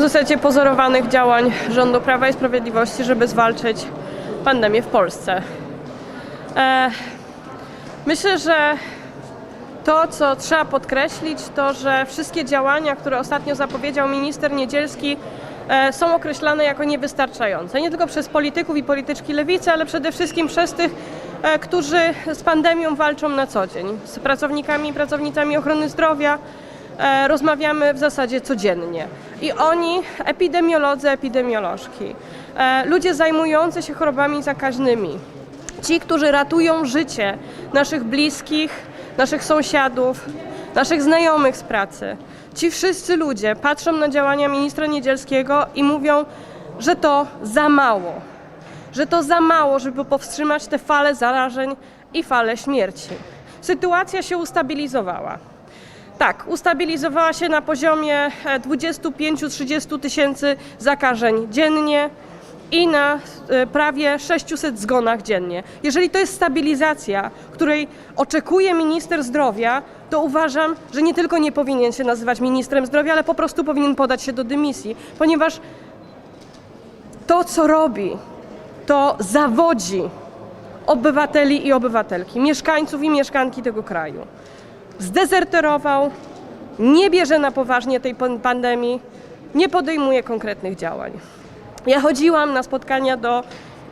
w zasadzie pozorowanych działań rządu Prawa i Sprawiedliwości, żeby zwalczyć pandemię w Polsce. E, myślę, że to, co trzeba podkreślić, to, że wszystkie działania, które ostatnio zapowiedział minister Niedzielski, e, są określane jako niewystarczające. Nie tylko przez polityków i polityczki lewicy, ale przede wszystkim przez tych, e, którzy z pandemią walczą na co dzień. Z pracownikami i pracownicami ochrony zdrowia rozmawiamy w zasadzie codziennie. I oni, epidemiolodzy, epidemiolożki, e, ludzie zajmujący się chorobami zakaźnymi, ci, którzy ratują życie naszych bliskich, naszych sąsiadów, naszych znajomych z pracy. Ci wszyscy ludzie patrzą na działania ministra Niedzielskiego i mówią, że to za mało. Że to za mało, żeby powstrzymać te fale zarażeń i fale śmierci. Sytuacja się ustabilizowała. Tak, ustabilizowała się na poziomie e, 25-30 tysięcy zakażeń dziennie i na e, prawie 600 zgonach dziennie. Jeżeli to jest stabilizacja, której oczekuje minister zdrowia, to uważam, że nie tylko nie powinien się nazywać ministrem zdrowia, ale po prostu powinien podać się do dymisji, ponieważ to, co robi, to zawodzi obywateli i obywatelki, mieszkańców i mieszkanki tego kraju zdezerterował, nie bierze na poważnie tej pan- pandemii, nie podejmuje konkretnych działań. Ja chodziłam na spotkania do,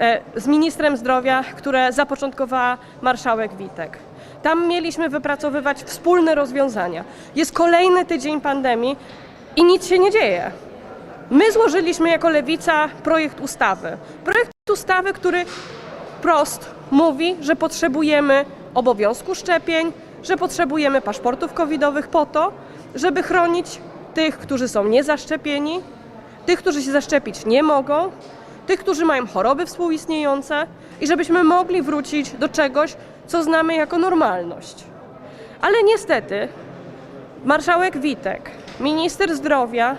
e, z ministrem zdrowia, które zapoczątkowała marszałek Witek. Tam mieliśmy wypracowywać wspólne rozwiązania. Jest kolejny tydzień pandemii i nic się nie dzieje. My złożyliśmy jako lewica projekt ustawy. Projekt ustawy, który prost mówi, że potrzebujemy obowiązku szczepień, że potrzebujemy paszportów covidowych po to, żeby chronić tych, którzy są niezaszczepieni, tych, którzy się zaszczepić nie mogą, tych, którzy mają choroby współistniejące i żebyśmy mogli wrócić do czegoś, co znamy jako normalność. Ale niestety marszałek Witek, minister zdrowia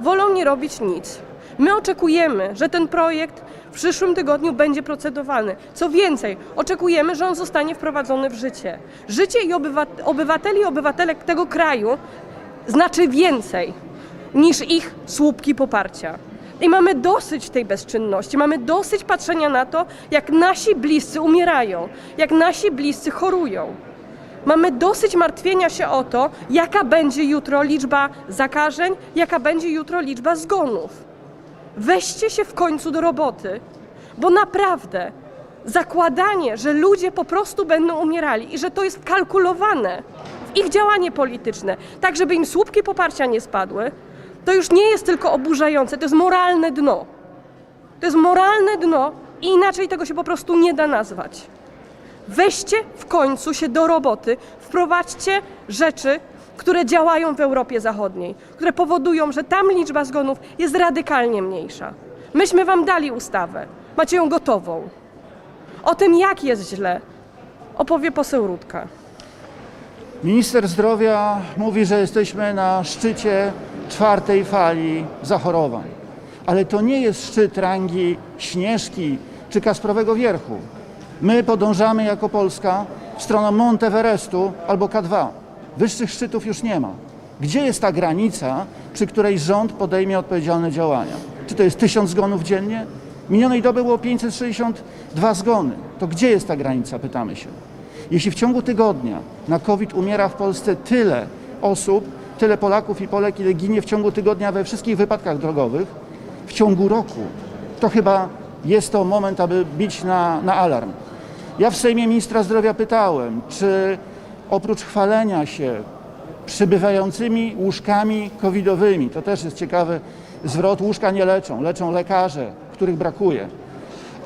wolą nie robić nic. My oczekujemy, że ten projekt przyszłym tygodniu będzie procedowany. Co więcej, oczekujemy, że on zostanie wprowadzony w życie. Życie i obywat- obywateli i obywatelek tego kraju znaczy więcej niż ich słupki poparcia. I mamy dosyć tej bezczynności, mamy dosyć patrzenia na to, jak nasi bliscy umierają, jak nasi bliscy chorują. Mamy dosyć martwienia się o to, jaka będzie jutro liczba zakażeń, jaka będzie jutro liczba zgonów. Weźcie się w końcu do roboty, bo naprawdę zakładanie, że ludzie po prostu będą umierali i że to jest kalkulowane w ich działanie polityczne, tak żeby im słupki poparcia nie spadły, to już nie jest tylko oburzające, to jest moralne dno. To jest moralne dno i inaczej tego się po prostu nie da nazwać. Weźcie w końcu się do roboty, wprowadźcie rzeczy, które działają w Europie Zachodniej, które powodują, że tam liczba zgonów jest radykalnie mniejsza. Myśmy Wam dali ustawę, macie ją gotową. O tym, jak jest źle, opowie poseł Rudka. Minister zdrowia mówi, że jesteśmy na szczycie czwartej fali zachorowań. Ale to nie jest szczyt rangi Śnieżki czy Kasprowego Wierchu. My podążamy jako Polska w stronę Monteverestu albo K2. Wyższych szczytów już nie ma. Gdzie jest ta granica, przy której rząd podejmie odpowiedzialne działania? Czy to jest tysiąc zgonów dziennie? Minionej doby było 562 zgony. To gdzie jest ta granica, pytamy się. Jeśli w ciągu tygodnia na COVID umiera w Polsce tyle osób, tyle Polaków i Polek, ile ginie w ciągu tygodnia we wszystkich wypadkach drogowych, w ciągu roku, to chyba jest to moment, aby bić na, na alarm. Ja w Sejmie ministra zdrowia pytałem, czy oprócz chwalenia się przybywającymi łóżkami covidowymi, to też jest ciekawy zwrot, łóżka nie leczą, leczą lekarze, których brakuje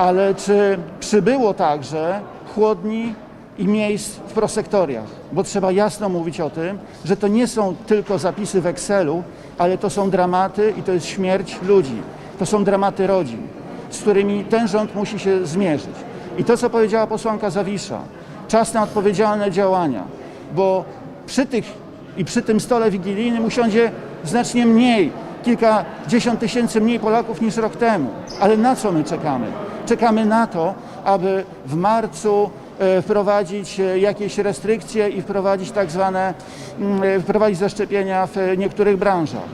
ale czy przybyło także chłodni i miejsc w prosektoriach? Bo trzeba jasno mówić o tym, że to nie są tylko zapisy w Excelu, ale to są dramaty i to jest śmierć ludzi. To są dramaty rodzin, z którymi ten rząd musi się zmierzyć. I to, co powiedziała posłanka Zawisza, czas na odpowiedzialne działania, bo przy tych i przy tym stole wigilijnym usiądzie znacznie mniej, kilkadziesiąt tysięcy mniej Polaków niż rok temu. Ale na co my czekamy? Czekamy na to, aby w marcu e, wprowadzić e, jakieś restrykcje i wprowadzić tak zwane, mm, e, wprowadzić zaszczepienia w niektórych branżach.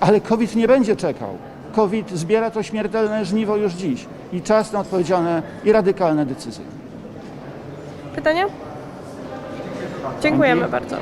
Ale COVID nie będzie czekał. COVID zbiera to śmiertelne żniwo już dziś i czas na odpowiedzialne i radykalne decyzje. Pytanie? Dziękujemy bardzo.